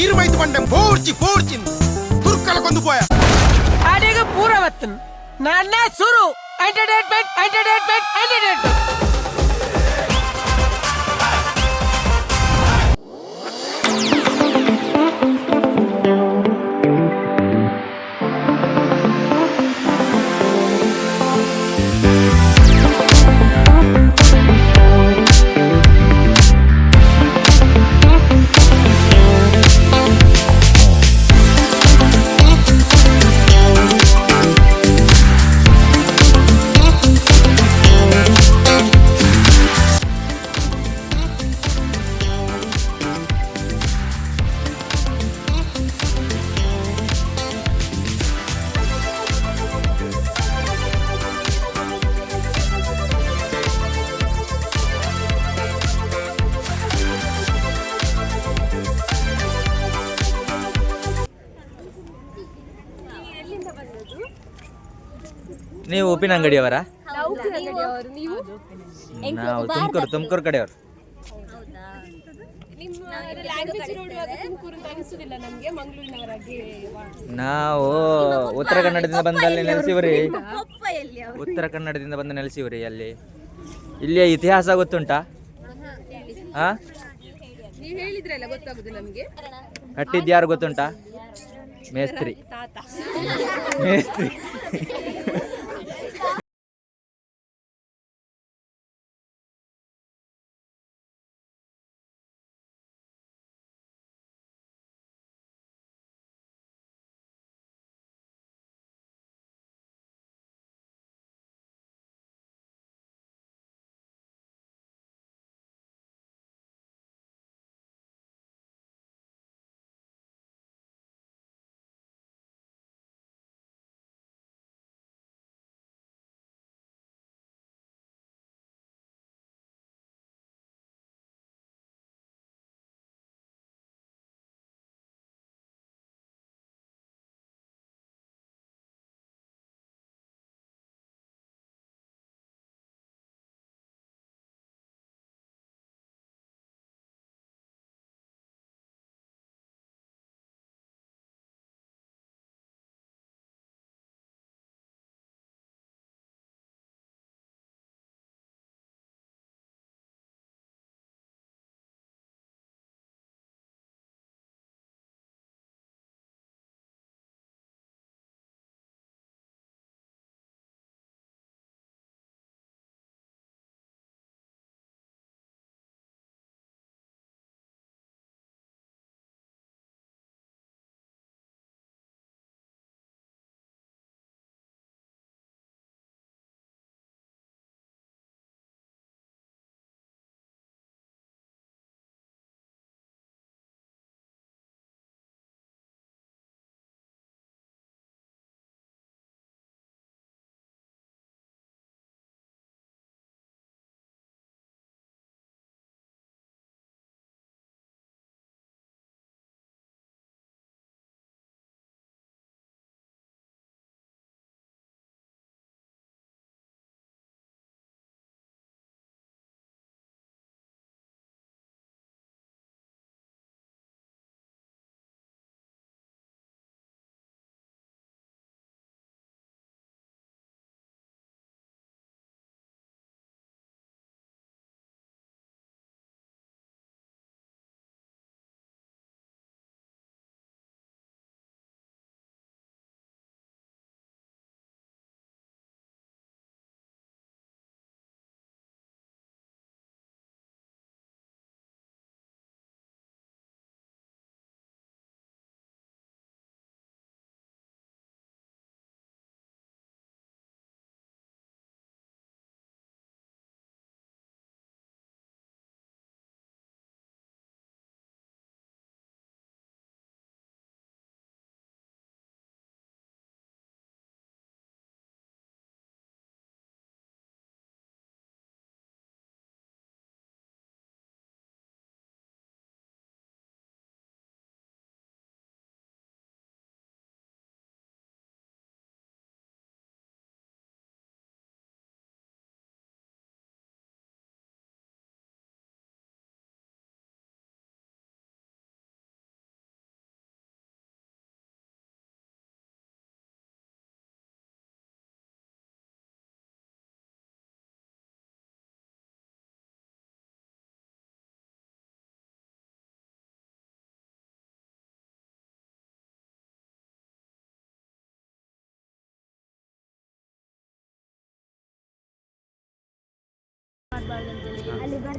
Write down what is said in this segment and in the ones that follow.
తీరుమైతే పండం పోర్చి పోర్చింది తుర్కల కొందుపోయా అడిగి పూరవత్తును నాన్న Suru entertainment entertainment entertainment ಉಪ್ಪಿನ ಅಂಗಡಿಯವರ ನೀವು ತುಮಕೂರು ತುಮಕೂರು ಕಡೆಯವರು. ನಾವು ಉತ್ತರ ಕನ್ನಡದಿಂದ ಬಂದಲ್ಲಿ ನೆಲೆಸಿವ್ರಿ. ಉತ್ತರ ಕನ್ನಡದಿಂದ ಬಂದು ನೆಲೆಸಿವ್ರಿ ಅಲ್ಲಿ. ಇಲ್ಲಿಯ ಇತಿಹಾಸ ಗೊತ್ತುಂಟಾ? ಹಾ? ಕಟ್ಟಿದ್ಯಾರು ಗೊತ್ತುಂಟಾ? ಮೇಸ್ತ್ರಿ. ಮೇಸ್ತ್ರಿ.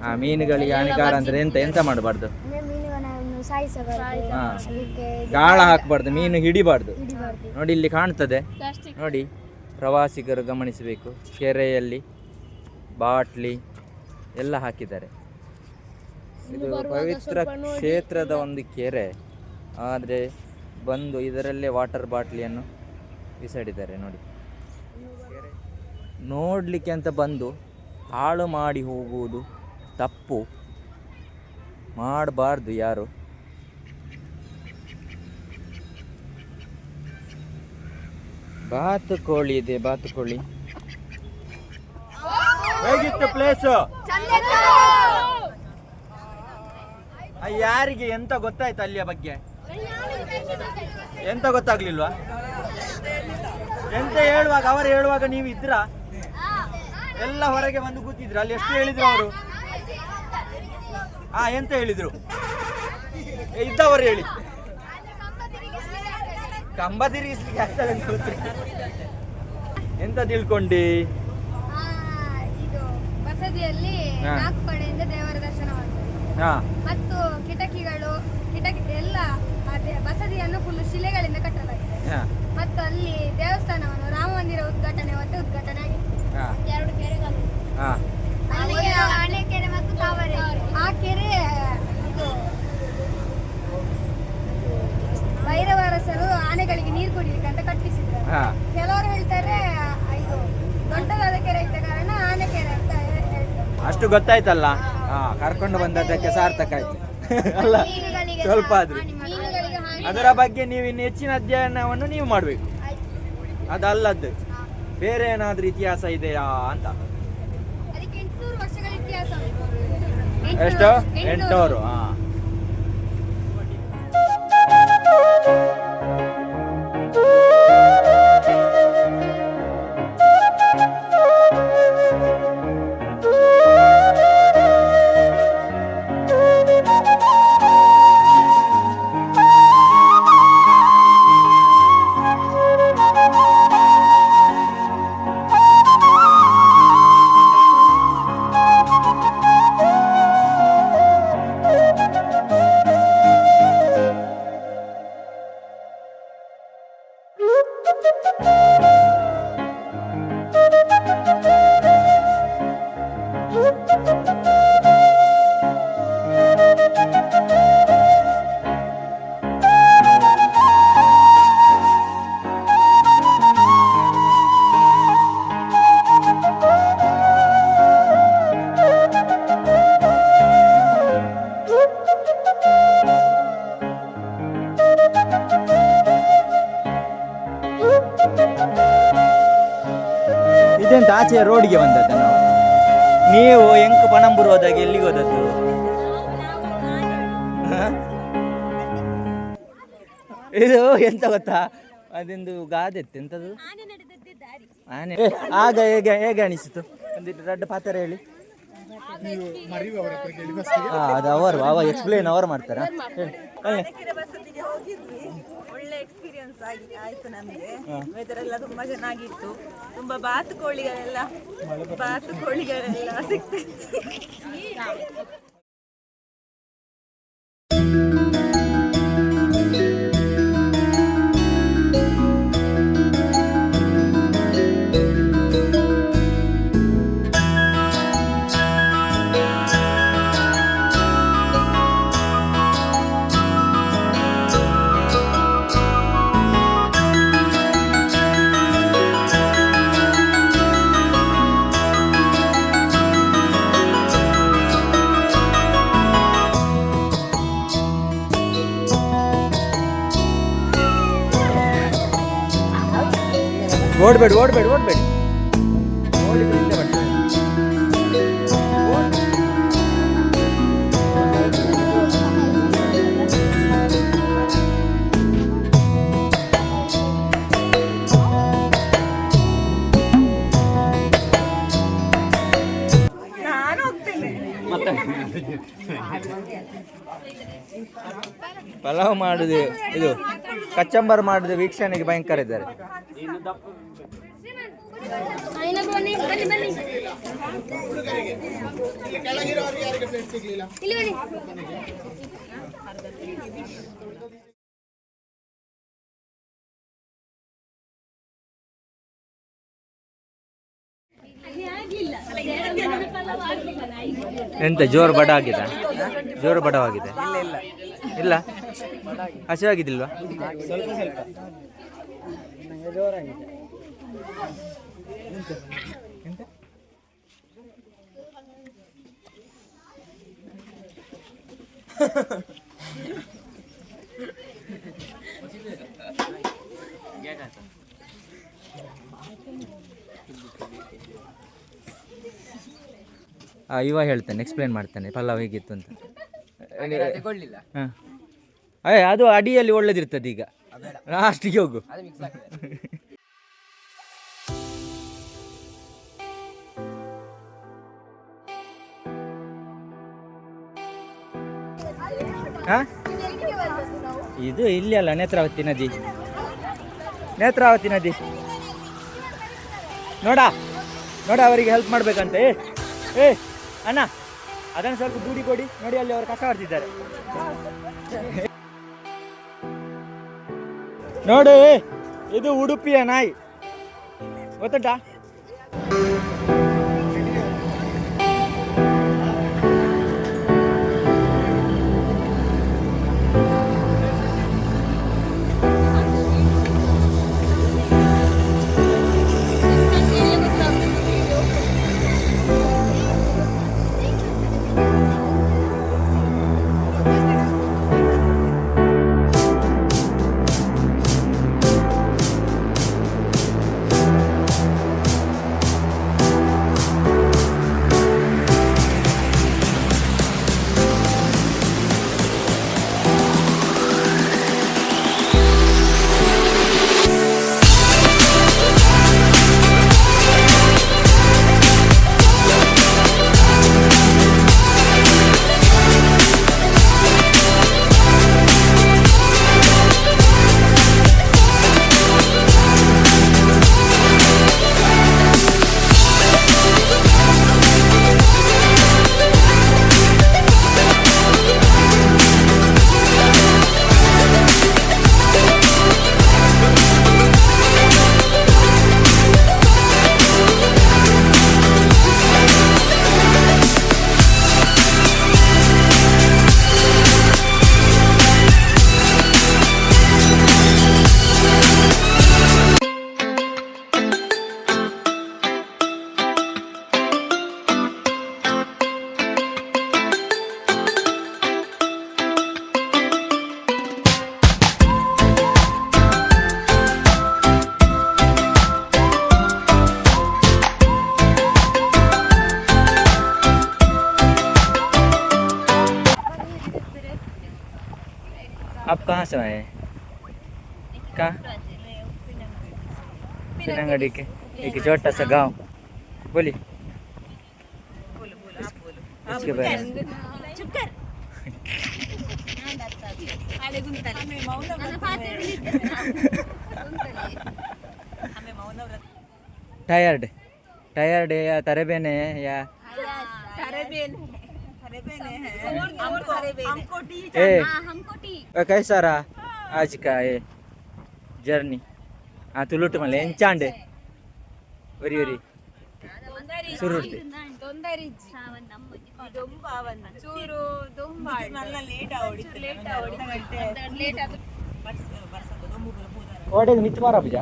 ಆ ಮೀನುಗಳಿಗೆ ಹಾನಿಕಾರ ಅಂದ್ರೆ ಎಂತ ಎಂತ ಮಾಡಬಾರ್ದು? ಅಂದ್ರೆ ಮೀನುಗಳನ್ನು ಸಾಯಿಸಬಾರದು. ಹಾ. ಅದಕ್ಕೆ ಗಾಳ ಹಾಕಬಾರ್ದು ಮೀನು ಹಿಡಿಬಾರ್ದು. ಹಿಡಿಬಾರ್ದು. ನೋಡಿ ಇಲ್ಲಿ ಕಾಣ್ತದೆ. ಪ್ಲಾಸ್ಟಿಕ್. ನೋಡಿ ಪ್ರವಾಸಿಗರು ಗಮನಿಸಬೇಕು. ಕೆರೆಯಲ್ಲಿ ಬಾಟ್ಲಿ ಎಲ್ಲ ಹಾಕಿದ್ದಾರೆ. ಇದು ಪವಿತ್ರ ಕ್ಷೇತ್ರದ ಒಂದು ಕೆರೆ. ಆದರೆ ಬಂದು ಇದರಲ್ಲೇ ವಾಟರ್ ಬಾಟ್ಲಿಯನ್ನು ಬಿಸಾಡಿದ್ದಾರೆ ನೋಡಿ. ನೋಡಲಿಕ್ಕೆ ಅಂತ ಬಂದು ಹಾಳು ಮಾಡಿ ಹೋಗುವುದು ತಪ್ಪು ಮಾಡಬಾರ್ದು ಯಾರು. ಬಾತುಕೋಳಿ ಇದೆ ಬಾತುಕೋಳಿ ಹೇಗಿತ್ತು ಪ್ಲೇಸ್ ಯಾರಿಗೆ ಎಂತ ಗೊತ್ತಾಯ್ತು ಅಲ್ಲಿಯ ಬಗ್ಗೆ? ಎಂತ ಗೊತ್ತಾಗ್ಲಿಲ್ವಾ? ಎಂತ ಹೇಳುವಾಗ, ಅವರು ಹೇಳುವಾಗ ನೀವು ಇದ್ರ? ಎಲ್ಲ ಹೊರಗೆ ಬಂದು ಕೂತಿದ್ರ? ಅಲ್ಲಿ ಎಷ್ಟು ಹೇಳಿದ್ರು ಅವರು? ಹಾ ಎಂತ ಹೇಳಿದ್ರು? ಇದ್ದವರು ಹೇಳಿ. ಕಂಬ ತಿರುಗಿಸ್ಲಿಕ್ಕೆ ಆಗ್ತದೆ ಅಂತ ಗೊತ್ತಿಲ್ಲ. ಎಂತ ತಿಳ್ಕೊಂಡಿ? ಇದು ಬಸದಿಯಲ್ಲಿ ಹಾ. ನಾಲ್ಕು ಕಡೆಯಿಂದ ದೇವರ ಹಾ. ಮತ್ತು ಕಿಟಕಿಗಳು ಕಿಟಕಿ ಎಲ್ಲ ಬಸದಿಯನ್ನು ಫುಲ್ ಶಿಲೆಗಳಿಂದ ಕಟ್ಟಲಾಗಿದೆ. ಹಾ. ಮತ್ತು ಅಲ್ಲಿ ದೇವಸ್ಥಾನವನ್ನು ರಾಮ ಮಂದಿರ ಉದ್ಘಾಟನೆ ಮತ್ತೆ ಉದ್ಘಾಟನೆ ಆಗಿದೆ. ಹಾ. ಎರಡು ಕೆರೆಗಳು. ಹಾ ಅಲ್ಲಿಗೆ ಆನೆಕೆರೆ ಮತ್ತು ಕಾವರೆ ಆ ಕೆರೆ ಇದು ಭೈರವರಸರು ಆನೆಗಳಿಗೆ ನೀರು ಕುಡಿಲಿಕ್ಕೆ ಅಂತ ಕಟ್ಟಿಸಿದ್ರು ಹಾ ಕೆಲವರು ಹೇಳ್ತಾರೆ ಆ, ಇದು ದೊಡ್ಡದಾದ ಕೆರೆ ಇದ್ದ ಕಾರಣ ಆನೆ ಕೆರೆ ಅಂತ ಹೇ- ಅಷ್ಟು ಗೊತ್ತಾಯ್ತಲ್ಲ? ಹಾ ಕರ್ಕೊಂಡು ಬಂದದ್ದಕ್ಕೆ ಸಾರ್ಥಕ ಆಯ್ತು. ಅಲ್ಲ ಸ್ವಲ್ಪ ಆದ್ರೂ. ಅದರ ಬಗ್ಗೆ ನೀವು ಇನ್ನು ಹೆಚ್ಚಿನ ಅಧ್ಯಯನವನ್ನು ನೀವು ಮಾಡಬೇಕು. ಅದಲ್ಲದ್ದು ಬೇರೆ ಏನಾದ್ರೂ ಇತಿಹಾಸ ಇದೆಯಾ ಅಂತ. ಎಷ್ಟು. ಎಂಟುನೂರು ಹಾ. ಇದೆಂತ ಆಚೆ ರೋಡ್ಗೆ ಬಂದದ್ದು ನಾವು. ನೀವು ಎಂಕು ಪಣಂಬೂರು ಹೋದಾಗ ಎಲ್ಲಿಗೆ ಹೋದದ್ದು? ಇದು ಎಂತ ಗೊತ್ತಾ? ಅದೊಂದು ಗಾದೆ ಎಂತದು? ಆನೆ. ಆಗ ಹೇಗೆ ಹೇಗೆ ಅನಿಸಿತು? ಒಂದಿಟ್ಟು ದೊಡ್ಡ ಪಾತ್ರ ಹೇಳಿ. ಅದು ಅವರು, ಅವ ಎಕ್ಸ್ಪ್ಲೇನ್ ಅವರು ಮಾಡ್ತಾರಾ? ಎಕ್ಸ್ಪೀರಿಯನ್ಸ್ ಆಗಿ ಆಯ್ತು ನಮಗೆ. ವೆದರ್ ಎಲ್ಲ ತುಂಬಾ ಚೆನ್ನಾಗಿತ್ತು. ತುಂಬಾ ಬಾತುಕೋಳಿಗಳೆಲ್ಲ ಬಾತುಕೋಳಿಗಳೆಲ್ಲ ಸಿಕ್ತಿತ್ತು ಓಡ್ಬೇಡಿ ಓಡ್ಬೇಡಿ ಓಡ್ಬೇಡಿ. ಪಲಾವ್ ಮಾಡುದು. ಇದು ಕಚ್ಚಂಬರ್ ಮಾಡಿದ ವೀಕ್ಷಣೆಗೆ ಭಯಂಕರ ಇದ್ದಾರೆ. ಎಂತ ಜೋರು ಬಡ ಆಗಿದೆ. ಜೋರು ಬಡವಾಗಿದೆ. ಇಲ್ಲ. ಹಸಿವಾಗಿದ್ದಿಲ್ವಾ? ಆ, ಇವ ಹೇಳ್ತೇನೆ ಎಕ್ಸ್ಪ್ಲೇನ್ ಮಾಡ್ತಾನೆ ಪಲಾವ್ ಹೇಗಿತ್ತು ಅಂತ. ಹಾಂ. ಅಯ್ಯ ಅದು ಅಡಿಯಲ್ಲಿ ಒಳ್ಳೇದಿರ್ತದೆ ಈಗ. ಲಾಸ್ಟಿಗೆ ಹೋಗು. ಇದು ಇಲ್ಲಿ ಅಲ್ಲ ನೇತ್ರಾವತಿ ನದಿ. ನೇತ್ರಾವತಿ ನದಿ. ನೋಡ ನೋಡ ಅವರಿಗೆ ಹೆಲ್ಪ್ ಮಾಡ್ಬೇಕಂತ. ಏ ಅಣ್ಣ. ಅದನ್ನು ಸ್ವಲ್ಪ ದೂಡಿ ಕೊಡಿ. ನೋಡಿ ಅಲ್ಲಿ ಅವರು ಕಸ ಮಾಡ್ತಿದ್ದಾರೆ ನೋಡಿ ಇದು ಉಡುಪಿಯ ನಾಯಿ. ಗೊತ್ತುಂಟಾ? आप कहाँ से आए? हैं कहाँ के एक छोटा सा गाँव। बोली इसके बारे में। टायर्ड। टायर्ड या तरेबेने है या? हमको टी ए कैसा रहा आज का ये जर्नी। हाँ तू लुट मल ಎಂಚಾಂಡೆ ಒರಿ ಒರಿ ಸುರುರ್ತಿ ಓಡೇದು ಮಿತ್ ಮಾರ ಬುಜ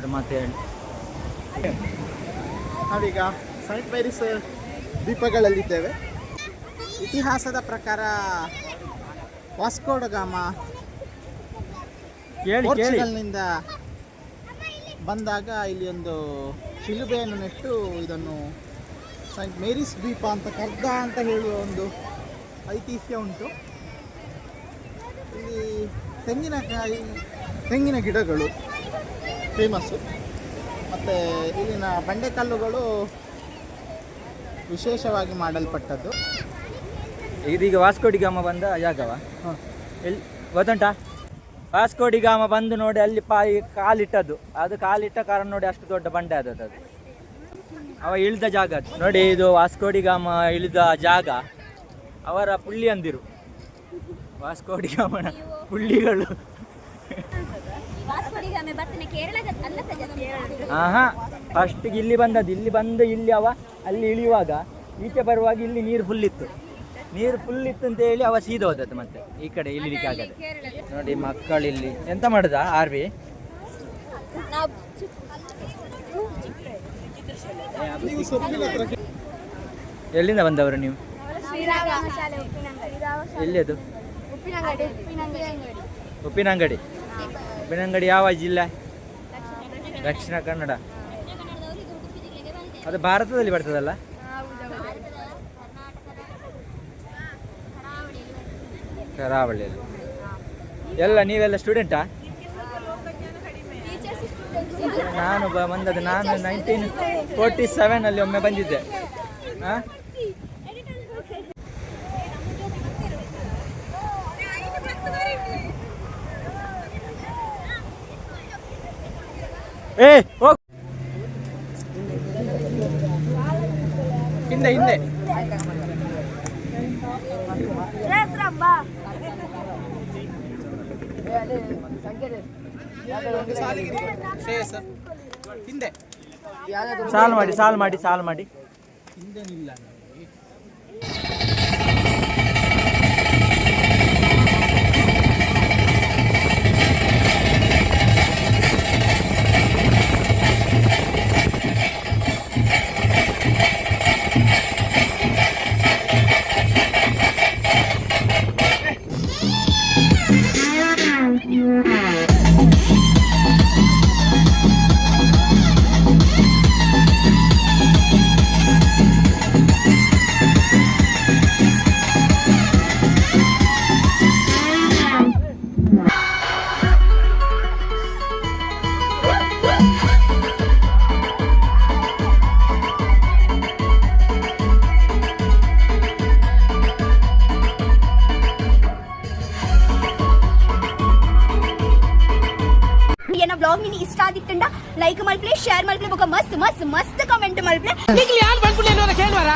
ಎರಡು ಮಾತು ಹೇಳಿ. ನಾವೀಗ ಸೈಂಟ್ ಮೇರಿಸ್ ದ್ವೀಪಗಳಲ್ಲಿದ್ದೇವೆ. ಇತಿಹಾಸದ ಪ್ರಕಾರ ವಾಸ್ಕೋಡಗಾಮ ಪೋರ್ಚುಗಲ್ನಿಂದ ಬಂದಾಗ ಇಲ್ಲಿ ಒಂದು ಶಿಲುಬೆಯನ್ನು ನೆಟ್ಟು ಇದನ್ನು ಸೈಂಟ್ ಮೇರಿಸ್ ದ್ವೀಪ ಅಂತ ಕರ್ದ ಅಂತ ಹೇಳುವ ಒಂದು ಐತಿಹ್ಯ ಉಂಟು. ಇಲ್ಲಿ ತೆಂಗಿನಕಾಯಿ ತೆಂಗಿನ ಗಿಡಗಳು. ಫೇಮಸ್ಸು ಮತ್ತು ಇಲ್ಲಿನ ಬಂಡೆಕಲ್ಲುಗಳು ವಿಶೇಷವಾಗಿ ಮಾಡಲ್ಪಟ್ಟದ್ದು. ಇದೀಗ ವಾಸ್ಕೋಡಿ ಗಾಮ ಬಂದ ಜಾಗವ ಎಲ್ಲಿ ಗೊತ್ತುಂಟಾ? ವಾಸ್ಕೋಡಿ ಗಾಮ ಬಂದು ನೋಡಿ ಅಲ್ಲಿ ಪಾಯಿ ಕಾಲಿಟ್ಟದ್ದು. ಅದು ಕಾಲಿಟ್ಟ ಕಾರಣ ನೋಡಿ ಅಷ್ಟು ದೊಡ್ಡ ಬಂಡೆ ಆದದ್ದು ಅದು. ಅವ ಇಳಿದ ಜಾಗ ಅದು. ನೋಡಿ ಇದು ವಾಸ್ಕೋಡಿ ಗಾಮ ಇಳಿದ ಜಾಗ. ಅವರ ಪುಳ್ಳಿ ಅಂದಿರು. ವಾಸ್ಕೋಡಿ ಗಾಮನ ಪುಳ್ಳಿಗಳು. ವಾಸ್ಕೋಡಿಗಾಮೆ ಬರ್ತಾನೆ. ಕೇರಳದ ಅಲ್ಲ ಸಜ ಆಹಾ ಫಸ್ಟಿಗೆ ಇಲ್ಲಿ ಬಂದದ್ದು. ಇಲ್ಲಿ ಬಂದು ಇಲ್ಲಿ ಅವ ಅಲ್ಲಿ ಇಳಿಯುವಾಗ ಈಚೆ ಬರುವಾಗ ಇಲ್ಲಿ ನೀರು ಫುಲ್ ಇತ್ತು. ನೀರು ಫುಲ್ ಇತ್ತು ಅಂತ ಹೇಳಿ ಅವ ಸೀದ ಹೋದದ್ದು ಮತ್ತೆ ಈ ಕಡೆ ಇಳಿಲಿಕ್ಕೆ ಆಗದೆ. ನೋಡಿ ಮಕ್ಕಳು ಇಲ್ಲಿ. ಎಂತ ಮಾಡುದ ಸೊಪ್ಪಿನ ಹತ್ರ ಎಲ್ಲಿಂದ ಬಂದವರು ನೀವು? ಎಲ್ಲಿ ಅದು ಉಪ್ಪಿನಂಗಡಿ. ಉಪ್ಪಿನಂಗಡಿ ಯಾವ ಜಿಲ್ಲೆ? ದಕ್ಷಿಣ ಕನ್ನಡ. ಅದು ಭಾರತದಲ್ಲಿ ಬರ್ತದಲ್ಲ? ಕರಾವಳಿಯಲ್ಲಿ. ಎಲ್ಲ ನೀವೆಲ್ಲ ಸ್ಟೂಡೆಂಟಾ ನಾನು ಬಂದದ್ದು ನಾನು ನೈನ್ಟೀನ್ ಫೋರ್ಟಿ ಸೆವೆನಲ್ಲಿ ಒಮ್ಮೆ ಬಂದಿದ್ದೆ. ಹಾಂ ಏ ಹೋಗ್ ಹಿಂದೆ ಹಿಂದೆ. ಸಾಲ್ ಮಾಡಿ ಸಾಲ್ ಮಾಡಿ ಸಾಲ್ ಮಾಡಿ. ಹಿಂದೆ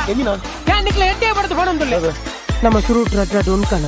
ಬಂದ್ಬಿಡ್ಲಿ ಕೇಳುವಾರ ನಿಕ್ಲಿ ಎಡ್ಡೆ ಬಡ್ದು ಬರೋದಿಲ್ಲ ನಮ್ಮ ಸುರು ಉಂಕನ